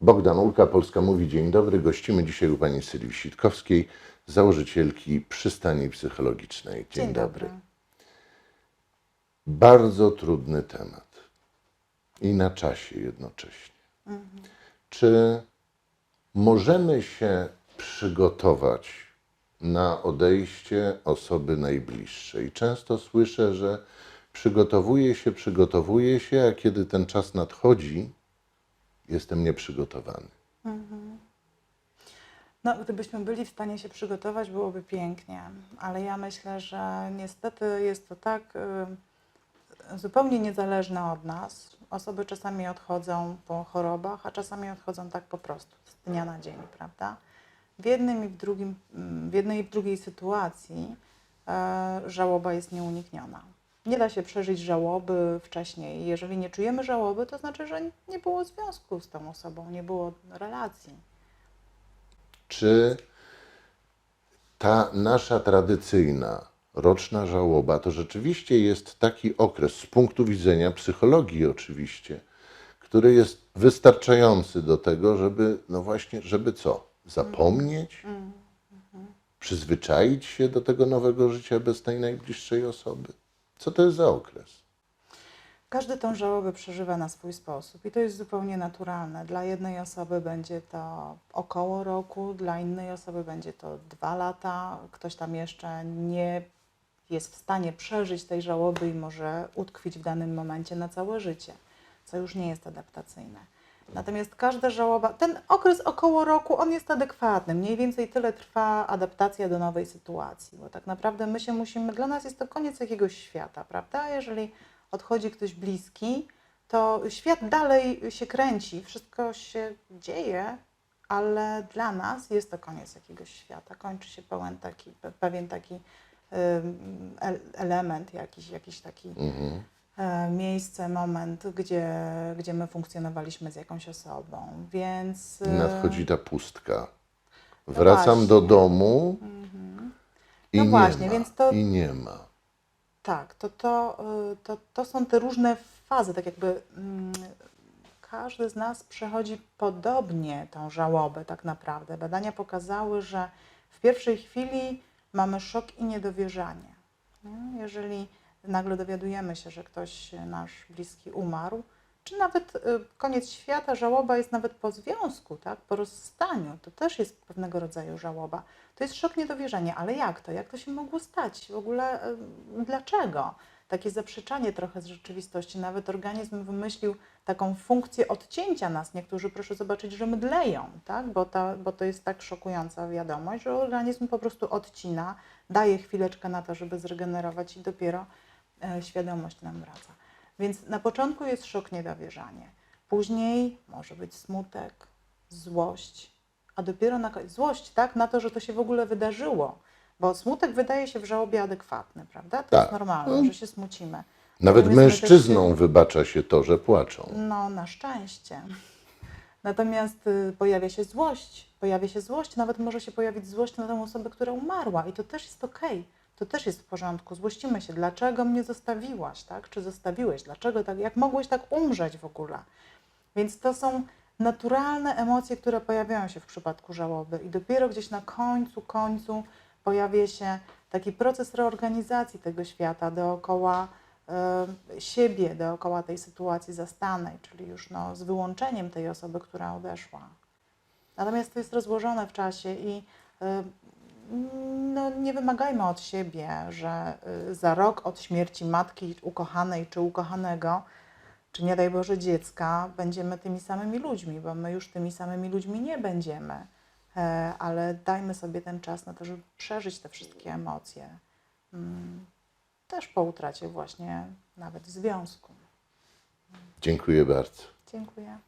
Bogdan Ulka, Polska Mówi. Dzień dobry. Gościmy dzisiaj u pani Sylwii Sitkowskiej, założycielki przystani psychologicznej. Dzień, dobry. Bardzo trudny temat i na czasie jednocześnie. Czy możemy się przygotować na odejście osoby najbliższej? Często słyszę, że przygotowuję się, przygotowuję się, a kiedy ten czas nadchodzi, jestem nieprzygotowany. No, gdybyśmy byli w stanie się przygotować, byłoby pięknie, ale ja myślę, że niestety jest to tak y, zupełnie niezależne od nas. Osoby czasami odchodzą po chorobach, a czasami odchodzą tak po prostu, z dnia na dzień, prawda? W jednym i w drugim, mm, w jednej i w drugiej sytuacji e, żałoba jest nieunikniona. Nie da się przeżyć żałoby wcześniej. Jeżeli nie czujemy żałoby, to znaczy, że nie było związku z tą osobą, nie było relacji. Czy ta nasza tradycyjna roczna żałoba to rzeczywiście jest taki okres z punktu widzenia psychologii oczywiście, który jest wystarczający do tego, żeby no właśnie, żeby co? Zapomnieć? Przyzwyczaić się do tego nowego życia bez tej najbliższej osoby? Co to jest za okres? Każdy tą żałobę przeżywa na swój sposób i to jest zupełnie naturalne. Dla jednej osoby będzie to około roku, dla innej osoby będzie to dwa lata. Ktoś tam jeszcze nie jest w stanie przeżyć tej żałoby i może utkwić w danym momencie na całe życie, co już nie jest adaptacyjne. Natomiast każda żałoba, ten okres około roku, on jest adekwatny. Mniej więcej tyle trwa adaptacja do nowej sytuacji, bo tak naprawdę my się musimy, dla nas jest to koniec jakiegoś świata, prawda? Jeżeli odchodzi ktoś bliski, to świat dalej się kręci, wszystko się dzieje, ale dla nas jest to koniec jakiegoś świata. Kończy się pełen taki, pe- pewien taki element, jakiś, jakiś taki Mhm. E, miejsce, moment, gdzie, gdzie my funkcjonowaliśmy z jakąś osobą, więc... e, Nadchodzi ta pustka. Wracam do domu i No nie właśnie, ma. więc to- I nie ma. Tak, to, to, y, to, to są te różne fazy, tak jakby mm, każdy z nas przechodzi podobnie tą żałobę tak naprawdę. Badania pokazały, że w pierwszej chwili mamy szok i niedowierzanie. Nie? Jeżeli nagle dowiadujemy się, że ktoś nasz bliski umarł, czy nawet y, koniec świata, żałoba jest nawet po związku, tak? po rozstaniu, to też jest pewnego rodzaju żałoba. To jest szok, niedowierzanie, ale jak to? Jak to się mogło stać? W ogóle y, dlaczego? Takie zaprzeczanie trochę z rzeczywistości. Nawet organizm wymyślił taką funkcję odcięcia nas. Niektórzy proszę zobaczyć, że mdleją, tak? bo, ta, bo to jest tak szokująca wiadomość, że organizm po prostu odcina, daje chwileczkę na to, żeby zregenerować i dopiero e, świadomość nam wraca. Więc na początku jest szok, niedowierzanie. Później może być smutek, złość, a dopiero na złość, tak, na to, że to się w ogóle wydarzyło. Bo smutek wydaje się w żałobie adekwatny, prawda? To Tak. jest normalne, że się smucimy. Nawet Natomiast mężczyznom się- wybacza się to, że płaczą. No, na szczęście. Natomiast y, pojawia się złość. Pojawia się złość, nawet może się pojawić złość na tę osobę, która umarła i to też jest okej. To też jest w porządku. Złościmy się. Dlaczego mnie zostawiłaś, tak? Czy zostawiłeś? Dlaczego tak? Jak mogłeś tak umrzeć w ogóle? Więc to są naturalne emocje, które pojawiają się w przypadku żałoby i dopiero gdzieś na końcu, końcu pojawia się taki proces reorganizacji tego świata dookoła e, siebie, dookoła tej sytuacji zastanej, czyli już no, z wyłączeniem tej osoby, która odeszła. Natomiast to jest rozłożone w czasie i y, no, nie wymagajmy od siebie, że y, za rok od śmierci matki ukochanej czy ukochanego, czy nie daj Boże dziecka, będziemy tymi samymi ludźmi, bo my już tymi samymi ludźmi nie będziemy. E, Ale dajmy sobie ten czas na to, żeby przeżyć te wszystkie emocje. Mm, Też po utracie właśnie nawet związku. Dziękuję bardzo. Dziękuję.